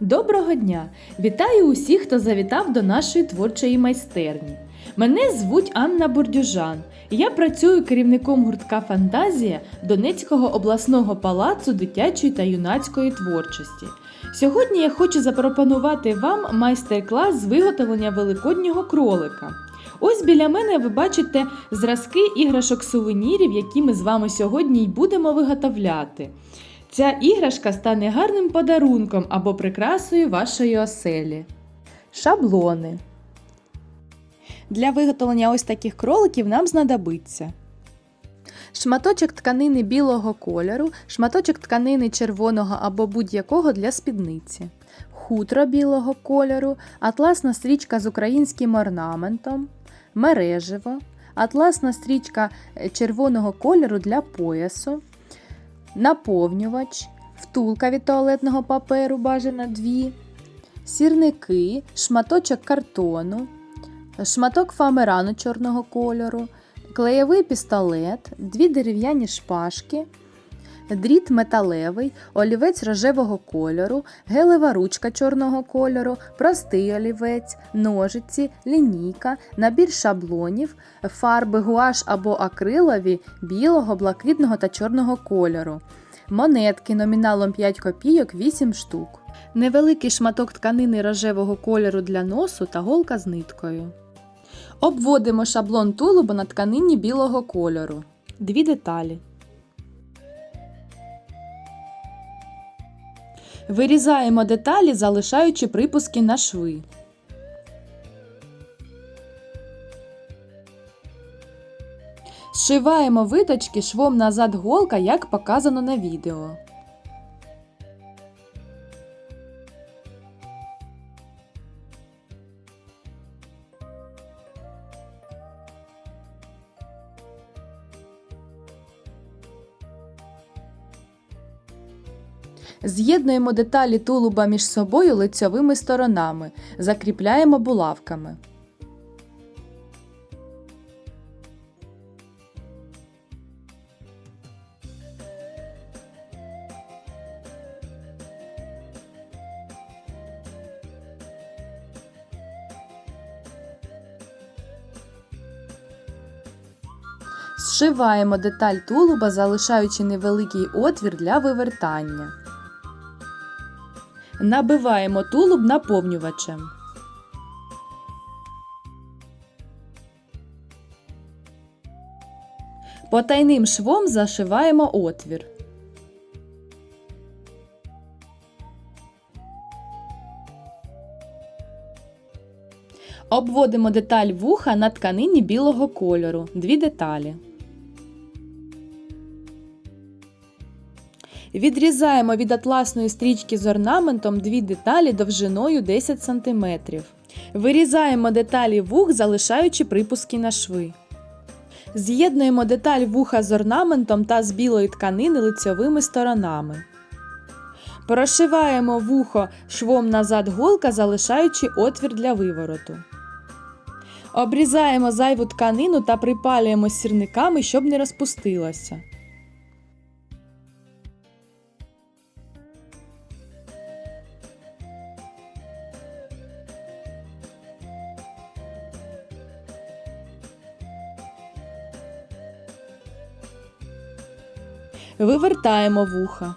Доброго дня! Вітаю усіх, хто завітав до нашої творчої майстерні. Мене звуть Анна Бурдюжан. Я працюю керівником гуртка Фантазія Донецького обласного палацу дитячої та юнацької творчості. Сьогодні я хочу запропонувати вам майстер-клас з виготовлення великоднього кролика. Ось біля мене ви бачите зразки іграшок сувенірів, які ми з вами сьогодні й будемо виготовляти. Ця іграшка стане гарним подарунком або прикрасою вашої оселі. Шаблони. Для виготовлення ось таких кроликів нам знадобиться шматочок тканини білого кольору, шматочок тканини червоного або будь-якого для спідниці, хутро білого кольору, атласна стрічка з українським орнаментом, мережево, атласна стрічка е, червоного кольору для поясу, наповнювач, втулка від туалетного паперу бажано дві, сірники, шматочок картону, шматок фамерану чорного кольору, клеєвий пістолет, дві дерев'яні шпажки, дріт металевий, олівець рожевого кольору, гелева ручка чорного кольору, простий олівець, ножиці, лінійка, набір шаблонів, фарби гуаш або акрилові білого, блакитного та чорного кольору, монетки номіналом 5 копійок 8 штук, невеликий шматок тканини рожевого кольору для носу та голка з ниткою. Обводимо шаблон тулуба на тканині білого кольору. Дві деталі. Вирізаємо деталі, залишаючи припуски на шви. Зшиваємо виточки швом назад голка, як показано на відео. З'єднуємо деталі тулуба між собою лицьовими сторонами, закріпляємо булавками. Зшиваємо деталь тулуба, залишаючи невеликий отвір для вивертання. Набиваємо тулуб наповнювачем. Потайним швом зашиваємо отвір. Обводимо деталь вуха на тканині білого кольору. Дві деталі. Відрізаємо від атласної стрічки з орнаментом дві деталі довжиною 10 см. Вирізаємо деталі вух, залишаючи припуски на шви. З'єднуємо деталь вуха з орнаментом та з білої тканини лицьовими сторонами. Прошиваємо вухо швом назад голка, залишаючи отвір для вивороту. Обрізаємо зайву тканину та припалюємо сірниками, щоб не розпустилося. Вивертаємо вуха.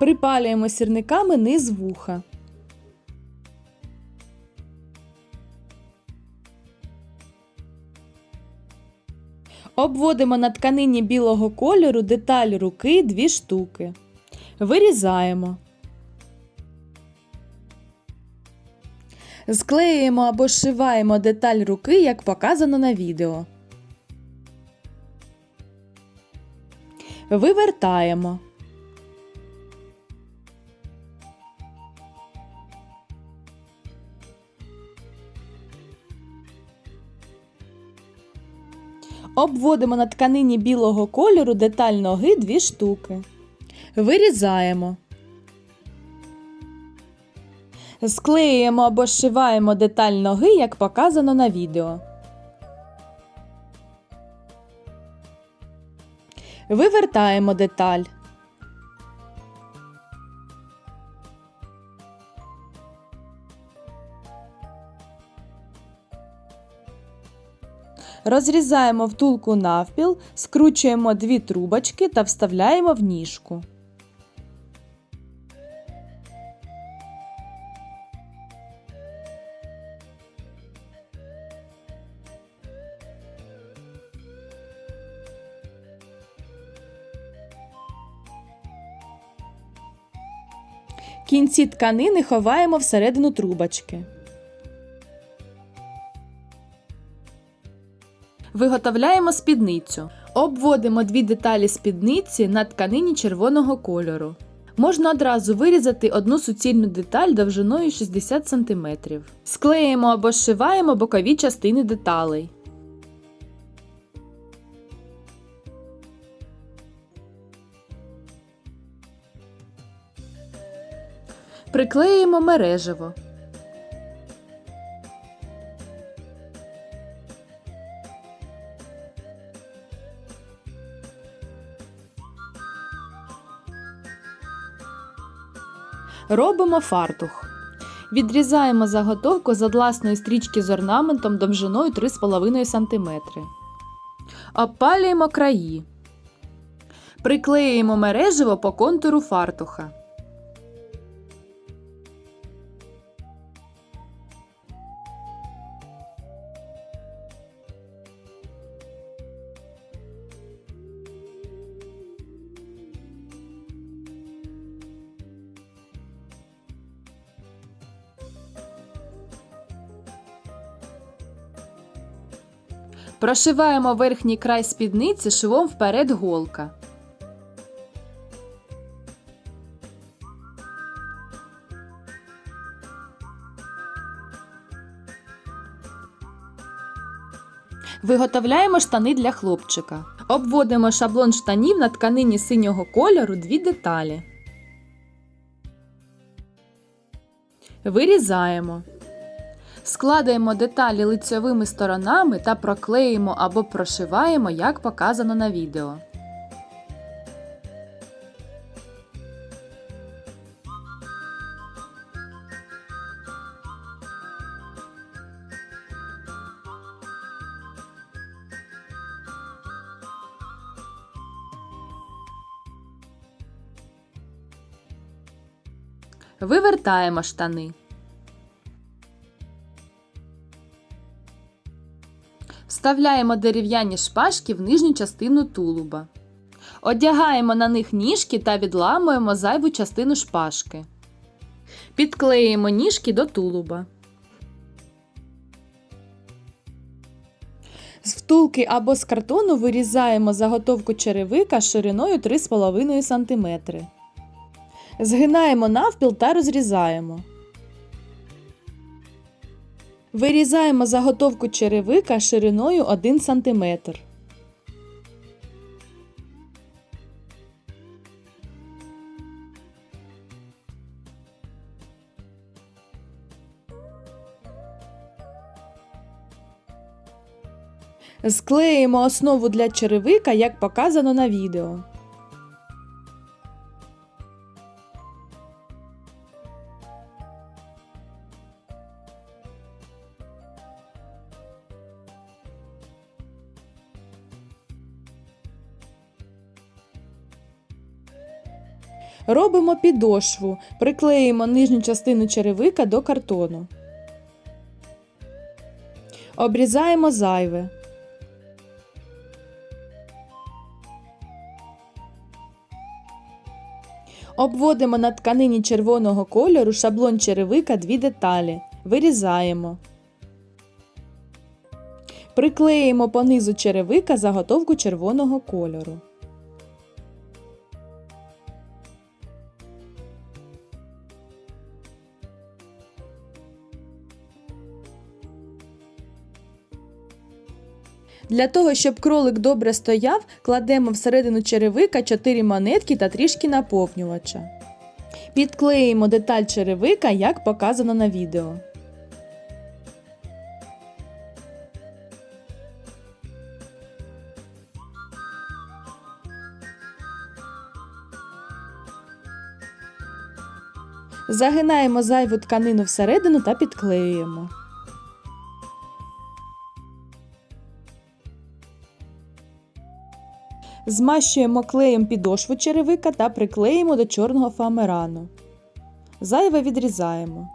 Припалюємо сірниками низ вуха. Обводимо на тканині білого кольору деталь руки дві штуки. Вирізаємо. Склеюємо або зшиваємо деталь руки, як показано на відео. Вивертаємо. Обводимо на тканині білого кольору деталь ноги дві штуки. Вирізаємо. Склеюємо або зшиваємо деталь ноги, як показано на відео. Вивертаємо деталь. Розрізаємо втулку навпіл, скручуємо дві трубочки та вставляємо в ніжку. Кінці тканини ховаємо всередину трубочки. Виготовляємо спідницю. Обводимо дві деталі спідниці на тканині червоного кольору. Можна одразу вирізати одну суцільну деталь довжиною 60 см. Склеїмо або зшиваємо бокові частини деталей. Приклеїмо мережево. Робимо фартух. Відрізаємо заготовку з атласної стрічки з орнаментом довжиною 3,5 см. Обпалюємо краї. Приклеюємо мережево по контуру фартуха. Прошиваємо верхній край спідниці швом вперед голка. Виготовляємо штани для хлопчика. Обводимо шаблон штанів на тканині синього кольору дві деталі. Вирізаємо. Складаємо деталі лицьовими сторонами та проклеїмо або прошиваємо, як показано на відео. Вивертаємо штани. Вставляємо дерев'яні шпажки в нижню частину тулуба. Одягаємо на них ніжки та відламуємо зайву частину шпажки. Підклеїмо ніжки до тулуба. З втулки або з картону вирізаємо заготовку черевика шириною 3,5 см. Згинаємо навпіл та розрізаємо. Вирізаємо заготовку черевика шириною 1 см. Склеїмо основу для черевика, як показано на відео. Робимо підошву, приклеїмо нижню частину черевика до картону. Обрізаємо зайве. Обводимо на тканині червоного кольору шаблон черевика дві деталі. Вирізаємо. Приклеїмо по низу черевика заготовку червоного кольору. Для того, щоб кролик добре стояв, кладемо всередину черевика 4 монетки та трішки наповнювача. Підклеїмо деталь черевика, як показано на відео. Загинаємо зайву тканину всередину та підклеюємо. Змащуємо клеєм підошву черевика та приклеїмо до чорного фоамирану. Зайве відрізаємо.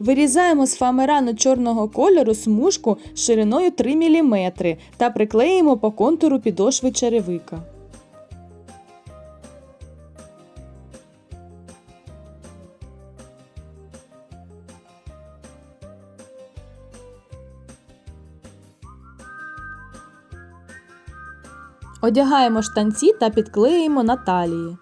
Вирізаємо з фоамирану чорного кольору смужку шириною 3 мм та приклеїмо по контуру підошви черевика. Одягаємо штанці та підклеїмо на талії.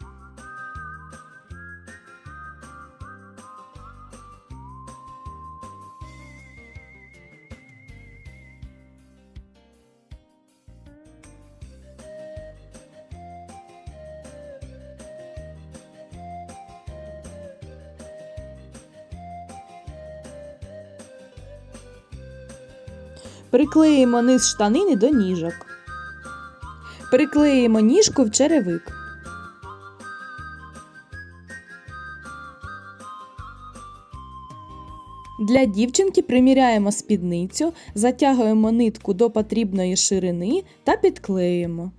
Приклеїмо низ штанини до ніжок. Приклеїмо ніжку в черевик. Для дівчинки приміряємо спідницю, затягуємо нитку до потрібної ширини та підклеїмо.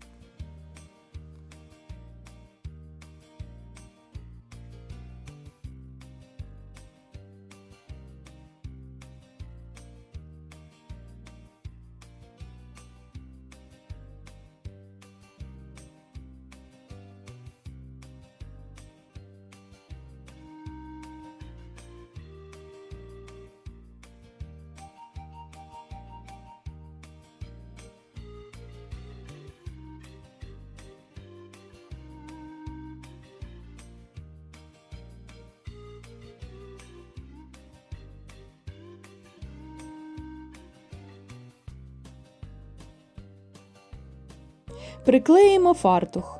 Приклеїмо фартух.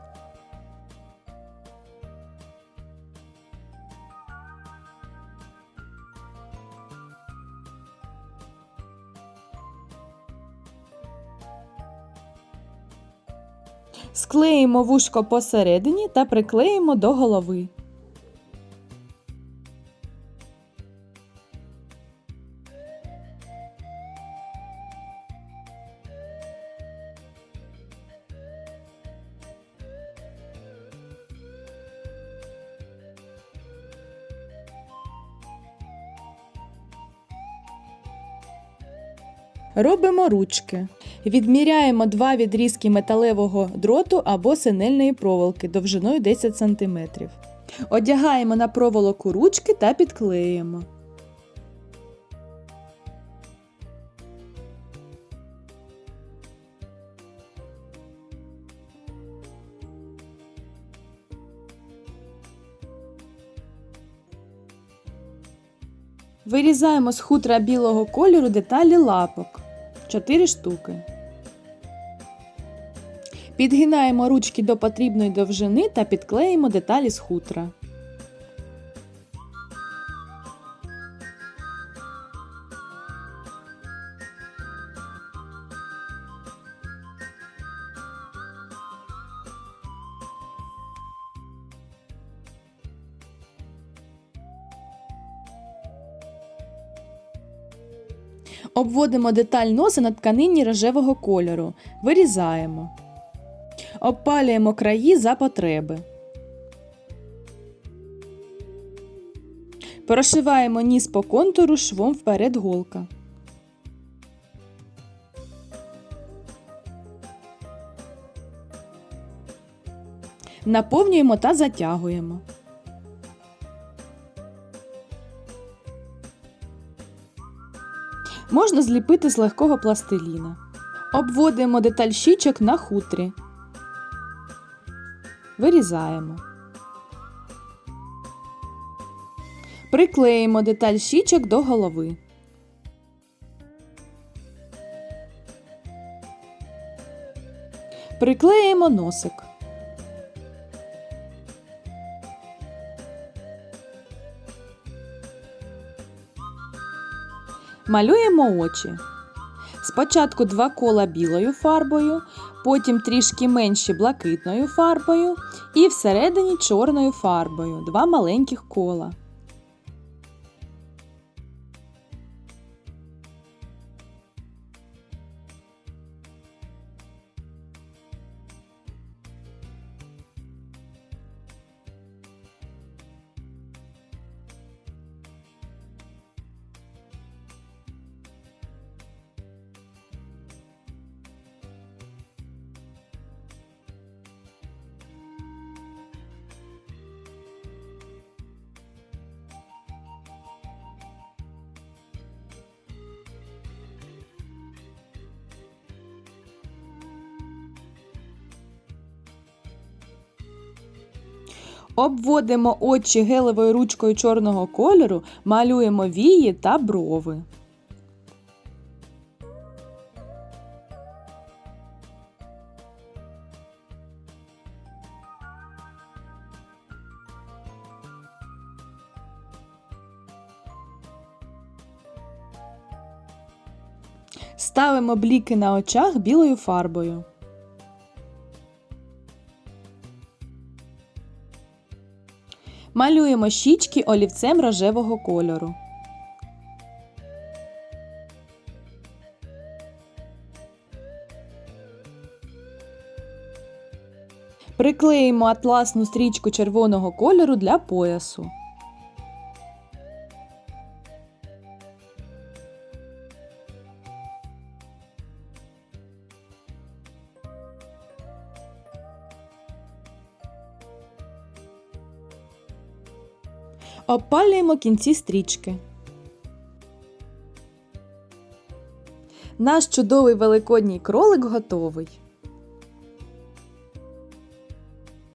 Склеїмо вушко посередині та приклеїмо до голови. Робимо ручки. Відміряємо два відрізки металевого дроту або синельної проволоки довжиною 10 см. Одягаємо на проволоку ручки та підклеїмо. Вирізаємо з хутра білого кольору деталі лапок 4 штуки. Підгинаємо ручки до потрібної довжини та підклеїмо деталі з хутра. Обводимо деталь носа на тканині рожевого кольору. Вирізаємо. Обпалюємо краї за потреби. Прошиваємо ніс по контуру швом вперед голка. Наповнюємо та затягуємо. Можна зліпити з легкого пластиліна. Обводимо деталь щічок на хутрі. Вирізаємо. Приклеїмо деталь щічок до голови. Приклеїмо носик. Малюємо очі. Спочатку два кола білою фарбою, потім трішки менші блакитною фарбою і всередині чорною фарбою два маленьких кола. Обводимо очі гелевою ручкою чорного кольору, малюємо вії та брови. Ставимо бліки на очах білою фарбою. Малюємо щічки олівцем рожевого кольору. Приклеїмо атласну стрічку червоного кольору для поясу. Обпалюємо кінці стрічки. Наш чудовий великодній кролик готовий.